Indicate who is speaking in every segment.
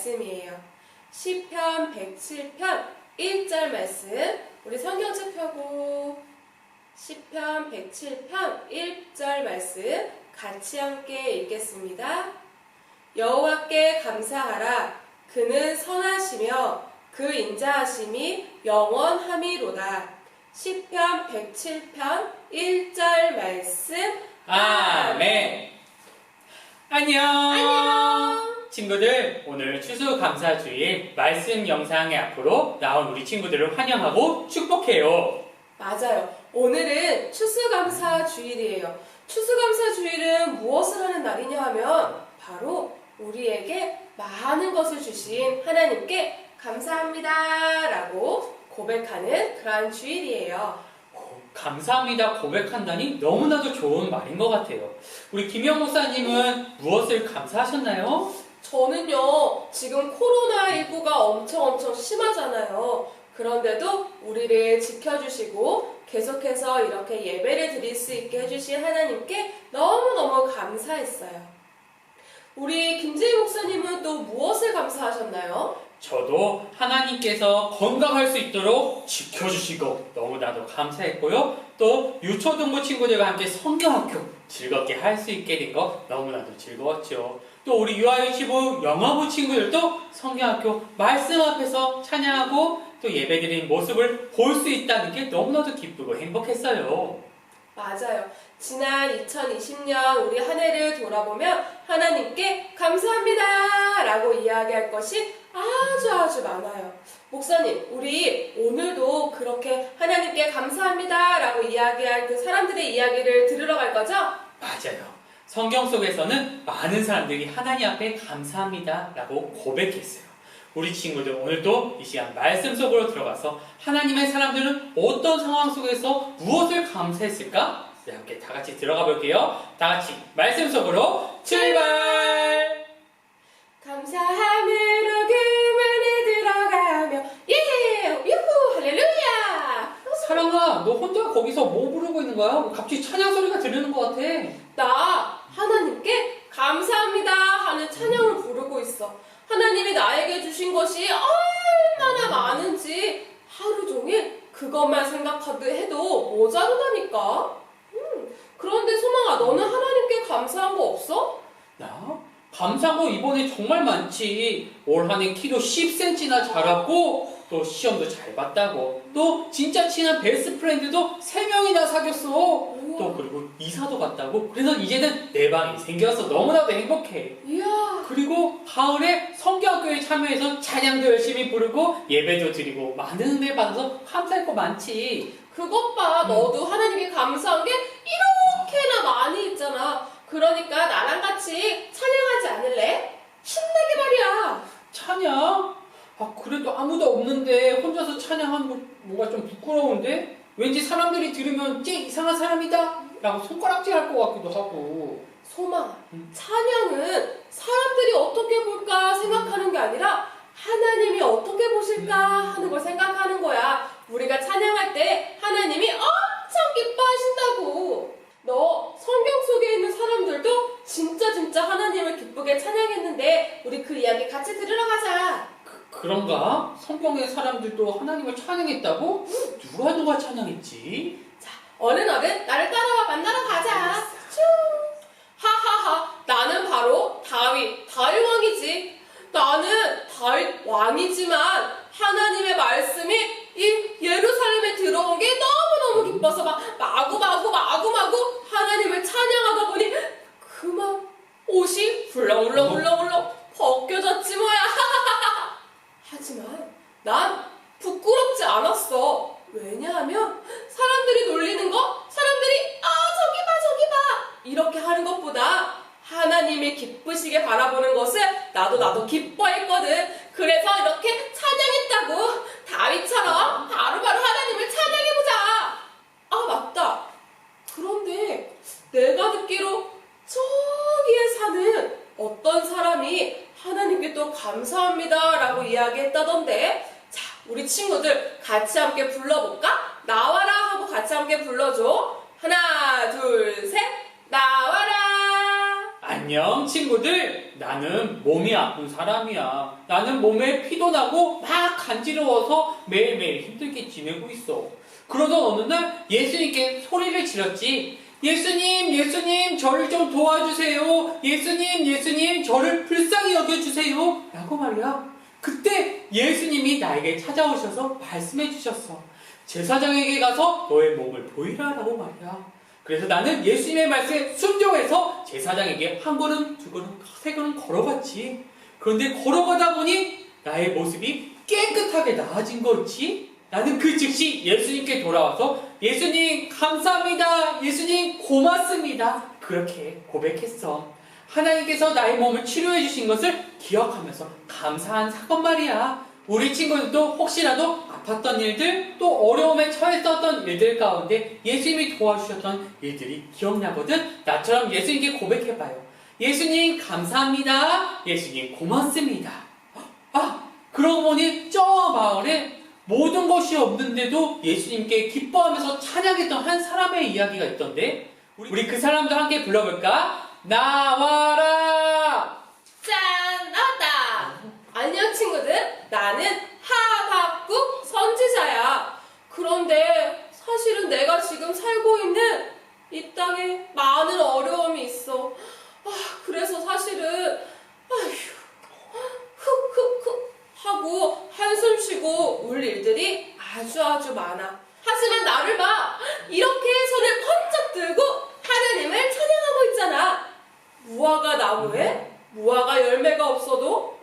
Speaker 1: 말씀이에요. 시편 107편 1절 말씀. 우리 성경책 펴고 시편 107편 1절 말씀 같이 함께 읽겠습니다. 여호와께 감사하라 그는 선하시며 그 인자하심이 영원함이로다. 시편 107편 1절 말씀
Speaker 2: 아멘. 안녕.
Speaker 1: 안녕.
Speaker 2: 친구들, 오늘 추수감사주일 말씀 영상의 앞으로 나온 우리 친구들을 환영하고 축복해요.
Speaker 1: 맞아요. 오늘은 추수감사 주일이에요. 추수감사 주일은 무엇을 하는 날이냐 하면 바로 우리에게 많은 것을 주신 하나님께 감사합니다 라고 고백하는 그러한 주일이에요.
Speaker 2: 고- 감사합니다 고백한다니 너무나도 좋은 말인 것 같아요. 우리 김영 목사님은 무엇을 감사하셨나요?
Speaker 1: 저는요, 지금 코로나19가 엄청 엄청 심하잖아요. 그런데도 우리를 지켜주시고 계속해서 이렇게 예배를 드릴 수 있게 해주신 하나님께 너무너무 감사했어요. 우리 김재희 목사님은 또 무엇을 감사하셨나요?
Speaker 2: 저도 하나님께서 건강할 수 있도록 지켜주시고 너무나도 감사했고요. 또 유초등부 친구들과 함께 성경학교 즐겁게 할 수 있게 된 거 너무나도 즐거웠죠. 또 우리 유아유치부 영어부 친구들도 성경학교 말씀 앞에서 찬양하고 또 예배드린 모습을 볼 수 있다는 게 너무나도 기쁘고 행복했어요.
Speaker 1: 맞아요. 지난 2020년 우리 한 해를 돌아보면 하나님께 감사합니다! 라고 이야기할 것이 아주 아주 많아요. 목사님, 우리 오늘도 그렇게 하나님께 감사합니다! 라고 이야기할 그 사람들의 이야기를 들으러 갈 거죠?
Speaker 2: 맞아요. 성경 속에서는 많은 사람들이 하나님 앞에 감사합니다 라고 고백했어요. 우리 친구들 오늘도 이 시간 말씀 속으로 들어가서 하나님의 사람들은 어떤 상황 속에서 무엇을 감사했을까? 네, 함께 다 같이 들어가 볼게요. 다 같이 말씀 속으로 출발!
Speaker 1: 감사함으로 그만에 들어가며 예! 유후! 할렐루야!
Speaker 2: 사랑아, 너 혼자 거기서 뭐 부르고 있는 거야? 갑자기 찬양 소리가 들리는 것 같아.
Speaker 1: 나 하나님께 감사합니다 하는 찬양을 부르고 있어. 하나님이 나에게 주신 것이 얼마나 많은지 하루 종일 그것만 생각하듯 해도 모자르다니까. 음, 그런데 소망아, 너는 하나님께 감사한 거 없어?
Speaker 2: 나? 감사한 거 이번에 정말 많지. 올 한 해 키도 10cm나 자랐고, 또 시험도 잘 봤다고. 또 진짜 친한 베스트 프렌드도 3명이나 사귀었어. 또 그리고 이사도 갔다고. 그래서 이제는 내 방이 생겨서 너무나도 행복해.
Speaker 1: 이야,
Speaker 2: 그리고 가을에 성경학교에 참여해서 찬양도 열심히 부르고 예배도 드리고 많은 은혜 받아서 감사할 거 많지.
Speaker 1: 그것 봐. 너도 하나님께 감사한 게 이렇게나 많이 있잖아. 그러니까 나랑 같이 찬양하지 않을래? 신나게 말이야.
Speaker 2: 찬양? 아, 그래도 아무도 없는데 혼자서 찬양하는 거 뭔가 좀 부끄러운데? 왠지 사람들이 들으면 쟤 이상한 사람이다? 라고 손가락질 할 것 같기도 하고.
Speaker 1: 소망아,
Speaker 2: 음.
Speaker 1: 찬양은 사람들이 어떻게 볼까 생각하는 게 아니라 하나님이 어떻게 보실까 하는 걸 생각하는 거야. 우리가 찬양할 때 하나님이 엄청 기뻐하신다고. 너 성경 속에 있는 사람들도 진짜 진짜 하나님을 기쁘게 찬양했는데 우리 그 이야기 같이 들으러 가자.
Speaker 2: 그, 그런가? 성경의 사람들도 하나님을 찬양했다고? 누가 누가 찬양했지?
Speaker 1: 얼른 얼른 나를 따라와 만나러 가자. 쭈. 하하하. 나는 바로 다윗, 다윗 왕이지. 나는 다윗 왕이지만 하나님의 말씀이 이 예루살렘에 들어온 게 너무너무 기뻐서 막 마구마구 마구마구 하나님을 찬양하다 보니 그만 옷이 훌렁훌렁훌렁훌렁 벗겨졌지 뭐야. 하지만 난 부끄럽지 않았어. 왜냐하면 사람들이 놀리는 거, 사람들이 아 저기 봐 저기 봐 이렇게 하는 것보다 하나님이 기쁘시게 바라보는 것을 나도 나도 기뻐했거든. 그래서 이렇게 찬양했다고 다윗처럼 바로바로 하나님을 찬양해보자. 아 맞다. 그런데 내가 듣기로 저기에 사는 어떤 사람이 하나님께 또 감사합니다라고 이야기했다던데. 자, 우리 친구들 같이 함께 불러볼까? 나와라 하고 같이 함께 불러줘. 하나, 둘, 셋. 나와라.
Speaker 2: 안녕 친구들 나는 몸이 아픈 사람이야 나는 몸에 피도 나고 막 간지러워서 매일매일 힘들게 지내고 있어 그러던 어느 날 예수님께 소리를 질렀지 예수님 예수님 저를 좀 도와주세요 예수님 예수님 저를 불쌍히 여겨주세요 라고 말이야 그때 예수님이 나에게 찾아오셔서 말씀해 주셨어 제사장에게 가서 너의 몸을 보이라라고 말이야 그래서 나는 예수님의 말씀에 순종해서 제사장에게 한 걸음, 두 걸음, 세 걸음 걸어갔지. 그런데 걸어가다 보니 나의 모습이 깨끗하게 나아진 거 있지? 나는 그 즉시 예수님께 돌아와서 예수님 감사합니다. 예수님 고맙습니다. 그렇게 고백했어. 하나님께서 나의 몸을 치료해 주신 것을 기억하면서 감사한 사건 말이야. 우리 친구들도 혹시라도 아팠던 일들 또 어려움에 처했었던 일들 가운데 예수님이 도와주셨던 일들이 기억나거든 나처럼 예수님께 고백해봐요 예수님 감사합니다 예수님 고맙습니다 아 그러고 보니 저 마을에 모든 것이 없는데도 예수님께 기뻐하면서 찬양했던 한 사람의 이야기가 있던데 우리 그 사람도 함께 불러볼까? 나와라
Speaker 1: 짠! 나왔다! 안녕, 친구들. 나는 하박국 선지자야. 그런데 사실은 내가 지금 살고 있는 이 땅에 많은 어려움이 있어. 아, 그래서 사실은, 아휴, 흑흑흑 하고 한숨 쉬고 울 일들이 아주 아주 많아. 하지만 나를 봐. 이렇게 손을 번쩍 들고 하나님을 찬양하고 있잖아. 무화과 나무에 무화과 열매가 없어도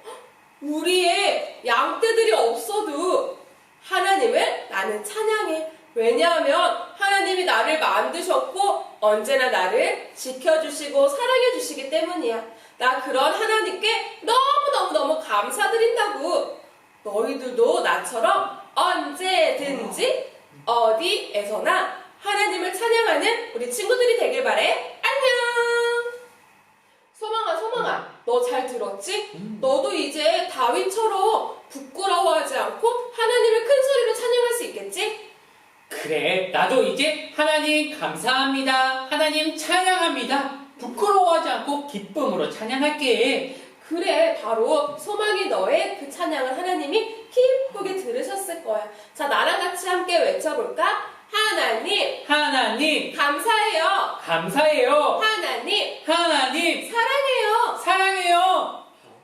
Speaker 1: 우리의 양떼들이 없어도 하나님을 나는 찬양해. 왜냐하면 하나님이 나를 만드셨고 언제나 나를 지켜주시고 사랑해주시기 때문이야. 나 그런 하나님께 너무너무너무 감사드린다고. 너희들도 나처럼 언제든지 어디에서나 하나님을 찬양하는 우리 친구들이 되길 바래. 너 잘 들었지?
Speaker 2: 음.
Speaker 1: 너도 이제 다윗처럼 부끄러워하지 않고 하나님을 큰 소리로 찬양할 수 있겠지?
Speaker 2: 그래, 나도 이제 하나님 감사합니다. 하나님 찬양합니다. 부끄러워하지 않고 기쁨으로 찬양할게.
Speaker 1: 그래, 바로 소망이 너의 그 찬양을 하나님이 기쁘게 들으셨을 거야. 자, 나랑 같이 함께 외쳐볼까? 하나님,
Speaker 2: 하나님,
Speaker 1: 감사해요.
Speaker 2: 감사해요.
Speaker 1: 하나님,
Speaker 2: 하나님.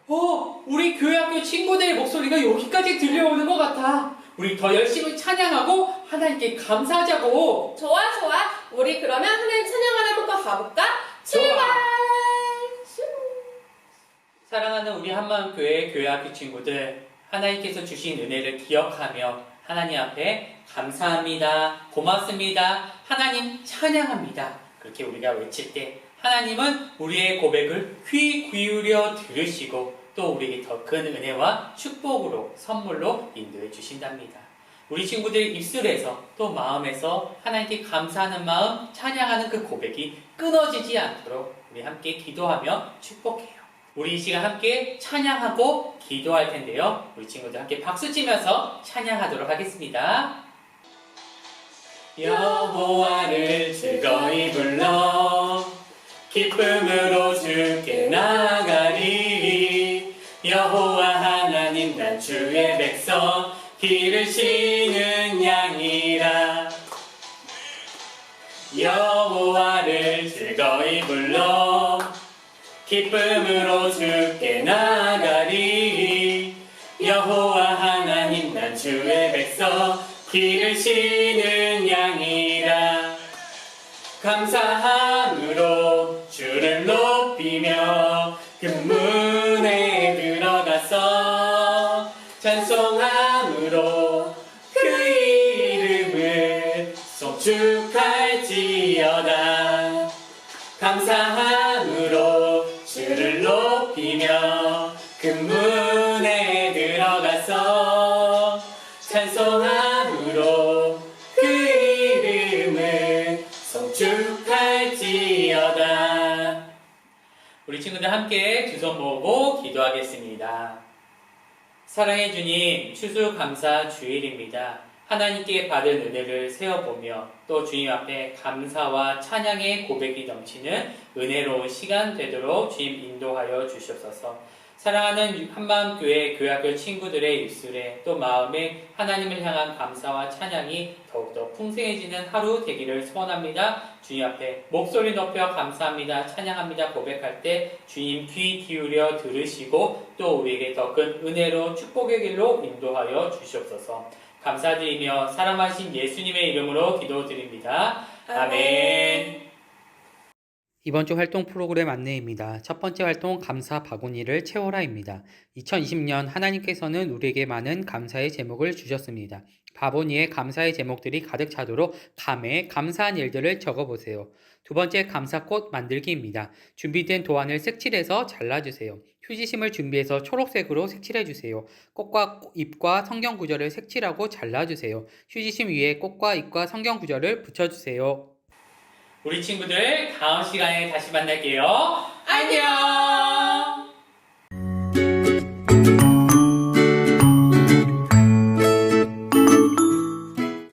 Speaker 2: 어, 우리 교회 학교 친구들의 목소리가 여기까지 들려오는 것 같아. 우리 더 열심히 찬양하고 하나님께 감사하자고.
Speaker 1: 좋아, 좋아. 우리 그러면 하나님 찬양하러 한번 가볼까? 출발! 슝.
Speaker 2: 사랑하는 우리 한마음 교회 교회 학교 친구들, 하나님께서 주신 은혜를 기억하며 하나님 앞에 감사합니다, 고맙습니다, 하나님 찬양합니다. 그렇게 우리가 외칠 때 하나님은 우리의 고백을 귀 기울여 들으시고 또 우리에게 더 큰 은혜와 축복으로 선물로 인도해 주신답니다. 우리 친구들 입술에서 또 마음에서 하나님께 감사하는 마음, 찬양하는 그 고백이 끊어지지 않도록 우리 함께 기도하며 축복해요. 우리 이 시간 함께 찬양하고 기도할 텐데요. 우리 친구들 함께 박수 치면서 찬양하도록 하겠습니다. 여호와를 즐거이 불러 기쁨으로 주께 나가리. 여호와 하나님 난 주의 백성 기르시는 양이라. 여호와를 즐거이 불러. 기쁨으로 주께 나가리. 여호와 하나님 난 주의 백성 기르시는 축할지어다 감사함으로 주를 높이며 그 문에 들어가서 찬송함으로 그 이름을 송축할지어다 우리 친구들 함께 두 손 모으고 기도하겠습니다. 사랑해 주님, 추수 감사 주일입니다. 하나님께 받은 은혜를 세어보며 또 주님 앞에 감사와 찬양의 고백이 넘치는 은혜로운 시간 되도록 주님 인도하여 주시옵소서. 사랑하는 한마음교회 교학교 친구들의 입술에 또 마음에 하나님을 향한 감사와 찬양이 더욱더 풍성해지는 하루 되기를 소원합니다. 주님 앞에 목소리 높여 감사합니다. 찬양합니다. 고백할 때 주님 귀 기울여 들으시고 또 우리에게 더 큰 은혜로 축복의 길로 인도하여 주시옵소서. 감사드리며 사랑하신 예수님의 이름으로 기도드립니다. 아멘.
Speaker 3: 이번 주 활동 프로그램 안내입니다. 첫 번째 활동 감사 바구니를 채워라입니다. 2020년 하나님께서는 우리에게 많은 감사의 제목을 주셨습니다. 바구니에 감사의 제목들이 가득 차도록 감에 감사한 일들을 적어보세요. 두 번째 감사꽃 만들기입니다. 준비된 도안을 색칠해서 잘라주세요. 휴지심을 준비해서 초록색으로 색칠해주세요. 꽃과 잎과 성경 구절을 색칠하고 잘라주세요. 휴지심 위에 꽃과 잎과 성경 구절을 붙여주세요.
Speaker 2: 우리 친구들 다음 시간에 다시 만날게요. 안녕!